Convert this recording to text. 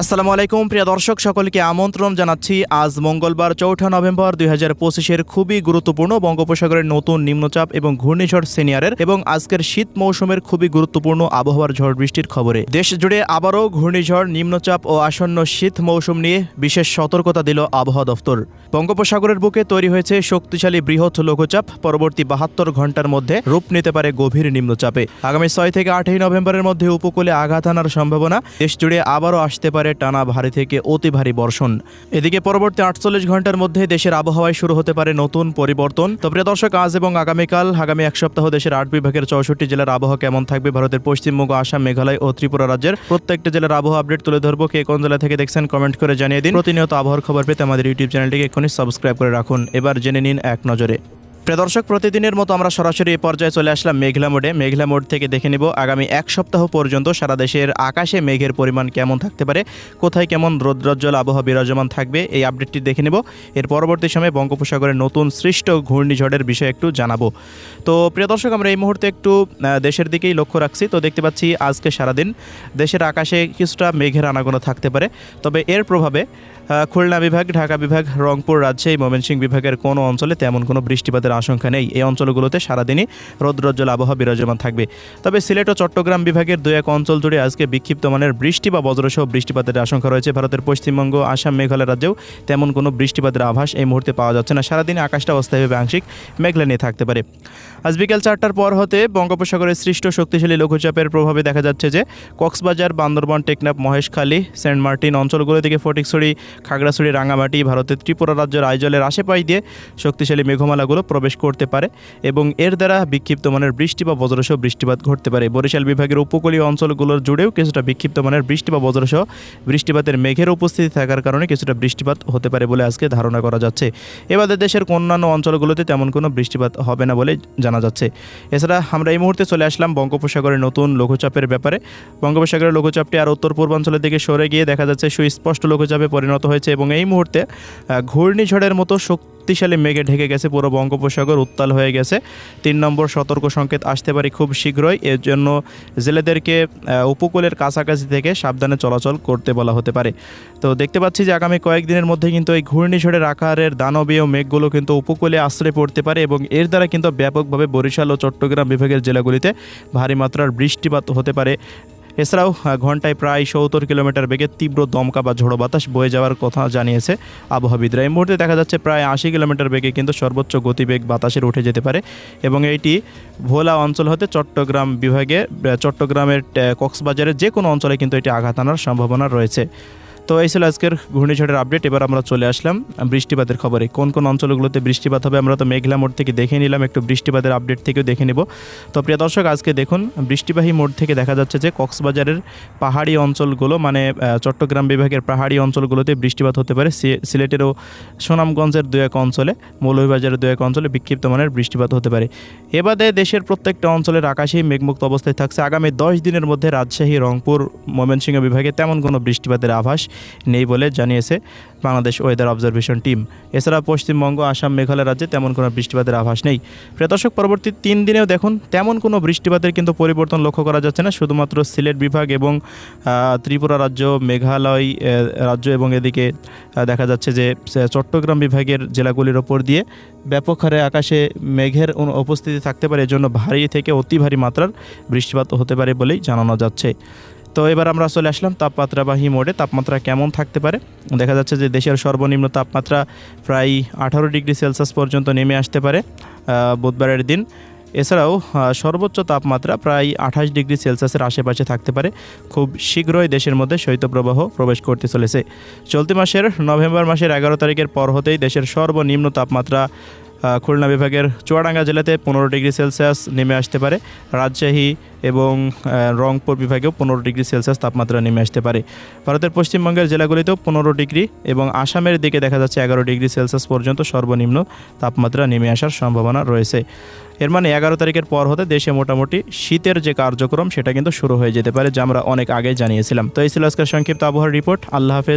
আসসালামু আলাইকুম, প্রিয় দর্শক, সকলকে আমন্ত্রণ জানাচ্ছি আজ মঙ্গলবার চৌঠা নভেম্বর দুই হাজার পঁচিশের খুবই গুরুত্বপূর্ণ বঙ্গোপসাগরের নতুন নিম্নচাপ এবং ঘূর্ণিঝড় সিনিয়রের এবং আজকের শীত মৌসুমের খুবই গুরুত্বপূর্ণ আবহাওয়ার ঝড় বৃষ্টির খবরে। দেশ জুড়ে আবারও ঘূর্ণিঝড়, নিম্নচাপ ও আসন্ন শীত মৌসুম নিয়ে বিশেষ সতর্কতা দিল আবহাওয়া দফতর। বঙ্গোপসাগরের বুকে তৈরি হয়েছে শক্তিশালী বৃহৎ লঘুচাপ, পরবর্তী বাহাত্তর ঘণ্টার মধ্যে রূপ নিতে পারে গভীর নিম্নচাপে। আগামী ছয় থেকে আটই নভেম্বরের মধ্যে উপকূলে আঘাত আনার সম্ভাবনা দেশ জুড়ে আবারও আসতে পারে টানা ভারী থেকে অতি ভারী বর্ষণ। এদিকে পরবর্তী আটচল্লিশ ঘণ্টার মধ্যে দেশের আবহাওয়ায় শুরু হতে পারে নতুন পরিবর্তন। তো প্রিয় দর্শক, আজ এবং আগামীকাল, আগামী এক সপ্তাহ দেশের আট বিভাগের চৌষট্টি জেলার আবহাওয়া কেমন থাকবে? ভারতের পশ্চিমবঙ্গ, আসাম, মেঘালয় ও ত্রিপুরা রাজ্যের প্রত্যেকটা জেলার আবহাওয়া আপডেট তুলে ধরবো। কে কোন জেলা থেকে দেখছেন কমেন্ট করে জানিয়ে দিন। প্রতিনিয়ত আবহাওয়ার খবর পেতে আমাদের ইউটিউব চ্যানেলটিকে এক্ষুনি সাবস্ক্রাইব করে রাখুন। এবার জেনে নিন এক নজরে। দর্শক, প্রতিদিনের মতো আমরা সরাসরি এই পর্যায়ে চলে আসলাম মেঘলা মোডে। মেঘলা মোড থেকে দেখে নিব আগামী এক সপ্তাহ পর্যন্ত সারা দেশের আকাশে মেঘের পরিমাণ কেমন থাকতে পারে, কোথায় কেমন রৌদ্রজ্জ্বল আবহাওয়া বিরাজমান থাকবে, এই আপডেটটি দেখে নিব। এর পরবর্তী সময়ে বঙ্গোপসাগরের নতুন সৃষ্ট ঘূর্ণিঝড়ের বিষয়ে একটু জানাব। তো প্রিয় দর্শক, আমরা এই মুহূর্তে একটু দেশের দিকেই লক্ষ্য রাখছি। তো দেখতে পাচ্ছি আজকে সারাদিন দেশের আকাশে কিছুটা মেঘের আনাগোনা থাকতে পারে। তবে এর প্রভাবে খুলনা বিভাগ, ঢাকা বিভাগ, রংপুর রাজশাহী, ময়মনসিংহ বিভাগের কোনো অঞ্চলে তেমন কোনো বৃষ্টিপাতের আশঙ্কা নেই। এই অঞ্চলগুলোতে সারাদিনই রৌদ্রজ্জ্বল আবহাওয়া বিরাজমান থাকবে। তবে সিলেট ও চট্টগ্রাম বিভাগের দু এক অঞ্চল জুড়ে আজকে বিক্ষিপ্ত মানের বৃষ্টি বা বজ্রসহ বৃষ্টিপাতের আশঙ্কা রয়েছে। ভারতের পশ্চিমবঙ্গ, আসাম, মেঘালয় রাজ্যেও তেমন কোনো বৃষ্টিপাতের আভাস এই মুহূর্তে পাওয়া যাচ্ছে না। সারাদিনে আকাশটা অস্থায়ীভাবে আংশিক মেঘলা নিয়ে থাকতে পারে। আজ বিকেল চারটার পর হতে বঙ্গোপসাগরের সৃষ্ট শক্তিশালী লঘুচাপের প্রভাবে দেখা যাচ্ছে যে কক্সবাজার, বান্দরবান, টেকনাফ, মহেশখালী, সেন্ট মার্টিন অঞ্চলগুলো থেকে ফটিকছড়ি, খাগড়াছড়ি রাঙামাটি ভারতের ত্রিপুরা রাজ্যের আইজলের আশেপাশ দিয়ে শক্তিশালী মেঘমালাগুলো প্রবেশ করতে পারে এবং এর দ্বারা বিক্ষিপ্ত মানের বৃষ্টি বা বজ্রসহ বৃষ্টিপাত ঘটতে পারে। বরিশাল বিভাগের উপকূলীয় অঞ্চলগুলোর জুড়েও কিছুটা বিক্ষিপ্ত মানের বৃষ্টি বা বজ্রসহ বৃষ্টিপাতের মেঘের উপস্থিতি থাকার কারণে কিছুটা বৃষ্টিপাত হতে পারে বলে আজকে ধারণা করা যাচ্ছে। এবারে দেশের অন্যান্য অঞ্চলগুলোতে তেমন কোনো বৃষ্টিপাত হবে না বলে জানা যাচ্ছে। এছাড়া আমরা এই মুহূর্তে চলে আসলাম বঙ্গোপসাগরের নতুন লঘুচাপের ব্যাপারে। বঙ্গোপসাগরের লঘুচাপটি আর উত্তর পূর্বাঞ্চলের দিকে সরে গিয়ে দেখা যাচ্ছে সুস্পষ্ট লঘুচাপে পরিণত হয়েছে এবং এই মুহূর্তে ঘূর্ণিঝড়ের মতো শক্তিশালী মেঘে ঢেকে গেছে, পুরো বঙ্গোপসাগর উত্তাল হয়ে গেছে। তিন নম্বর সতর্ক সংকেত আসতে পারে খুব শীঘ্রই। এর জন্য জেলেদেরকে উপকূলের কাছাকাছি থেকে সাবধানে চলাচল করতে বলা হতে পারে। তো দেখতে পাচ্ছি যে আগামী কয়েকদিনের মধ্যে কিন্তু এই ঘূর্ণিঝড়ের আকারের দানবীয় মেঘগুলো কিন্তু উপকূলে আশ্রয় পড়তে পারে এবং এর দ্বারা কিন্তু ব্যাপকভাবে বরিশাল ও চট্টগ্রাম বিভাগের জেলাগুলিতে ভারী মাত্রার বৃষ্টিপাত হতে পারে। এছাড়াও ঘন্টায় প্রায় সত্তর কিলোমিটার বেগে তীব্র দমকা বা ঝোড়ো বাতাস বয়ে যাওয়ার কথা জানিয়েছে আবহাওয়াবিদরা। এই মুহূর্তে দেখা যাচ্ছে প্রায় আশি কিলোমিটার বেগে কিন্তু সর্বোচ্চ গতিবেগ বাতাসের উঠে যেতে পারে এবং এইটি ভোলা অঞ্চল হতে চট্টগ্রাম বিভাগে চট্টগ্রামের কক্সবাজারের যে কোনো অঞ্চলে কিন্তু এটি আঘাত আনার সম্ভাবনা রয়েছে। তো এই ছিল আজকের ঘূর্ণিঝড়ের আপডেট এবার আমরা চলে আসলাম বৃষ্টিপাতের খবরে। কোন কোন অঞ্চলগুলোতে বৃষ্টিপাত হবে আমরা তো মেঘলা মোড় থেকে দেখে নিলাম, একটু বৃষ্টিপাতের আপডেট থেকেও দেখে নেব। তো প্রিয় দর্শক, আজকে দেখুন, বৃষ্টিবাহী মোড় থেকে দেখা যাচ্ছে যে কক্সবাজারের পাহাড়ি অঞ্চলগুলো মানে চট্টগ্রাম বিভাগের পাহাড়ি অঞ্চলগুলোতে বৃষ্টিপাত হতে পারে। সিলেটেরও সুনামগঞ্জের দু এক অঞ্চলে, মৌলভীবাজারের দু এক অঞ্চলে বিক্ষিপ্ত মানের বৃষ্টিপাত হতে পারে। এবারে দেশের প্রত্যেকটা অঞ্চলের আকাশেই মেঘমুক্ত অবস্থায় থাকছে। আগামী দশ দিনের মধ্যে রাজশাহী, রংপুর, ময়মনসিংহ বিভাগে তেমন কোনো বৃষ্টিপাতের আভাস নেই বলে জানিয়েছে বাংলাদেশ ওয়েদার অবজারভেশন টিম এছাড়া পশ্চিমবঙ্গ, আসাম, মেঘালয় রাজ্যে তেমন কোনো বৃষ্টিপাতের আভাস নেই। প্রিয়দর্শক পরবর্তী তিন দিনেও দেখুন, তেমন কোনো বৃষ্টিপাতের কিন্তু পরিবর্তন লক্ষ্য করা যাচ্ছে না। শুধুমাত্র সিলেট বিভাগ এবং ত্রিপুরা রাজ্য, মেঘালয় রাজ্য এবং এদিকে দেখা যাচ্ছে যে চট্টগ্রাম বিভাগের জেলাগুলির ওপর দিয়ে ব্যাপক হারে আকাশে মেঘের উপস্থিতি থাকতে পারে। এজন্য ভারী থেকে অতি ভারী মাত্রার বৃষ্টিপাত হতে পারে বলেই জানানো যাচ্ছে। তো এবার আমরা চলে আসলাম তাপমাত্রাবাহী মোডে। তাপমাত্রা কেমন থাকতে পারে? দেখা যাচ্ছে যে দেশের সর্বনিম্ন তাপমাত্রা প্রায় আঠারো ডিগ্রি সেলসিয়াস পর্যন্ত নেমে আসতে পারে বুধবারের দিন। এছাড়াও সর্বোচ্চ তাপমাত্রা প্রায় আঠাশ ডিগ্রি সেলসিয়াসের আশেপাশে থাকতে পারে। খুব শীঘ্রই দেশের মধ্যে শৈত্যপ্রবাহ প্রবেশ করতে চলেছে। চলতি মাসের নভেম্বর মাসের এগারো তারিখের পর হতেই দেশের সর্বনিম্ন তাপমাত্রা খুলনা বিভাগের চুয়াডাঙ্গা জেলাতে পনেরো ডিগ্রি সেলসিয়াস নেমে আসতে পারে। রাজশাহী এবং রংপুর বিভাগেও পনেরো ডিগ্রি সেলসিয়াস তাপমাত্রা নেমে আসতে পারে। ভারতের পশ্চিমবঙ্গের জেলাগুলিতেও পনেরো ডিগ্রি এবং আসামের দিকে দেখা যাচ্ছে এগারো ডিগ্রি সেলসিয়াস পর্যন্ত সর্বনিম্ন তাপমাত্রা নেমে আসার সম্ভাবনা রয়েছে। এর মানে এগারো তারিখের পর হতে দেশে মোটামুটি শীতের যে কার্যক্রম, সেটা কিন্তু শুরু হয়ে যেতে পারে, যা আমরা অনেক আগে জানিয়েছিলাম। তো এই ছিল আজকের সংক্ষিপ্ত আবহাওয়ার রিপোর্ট। আল্লাহ হাফেজ।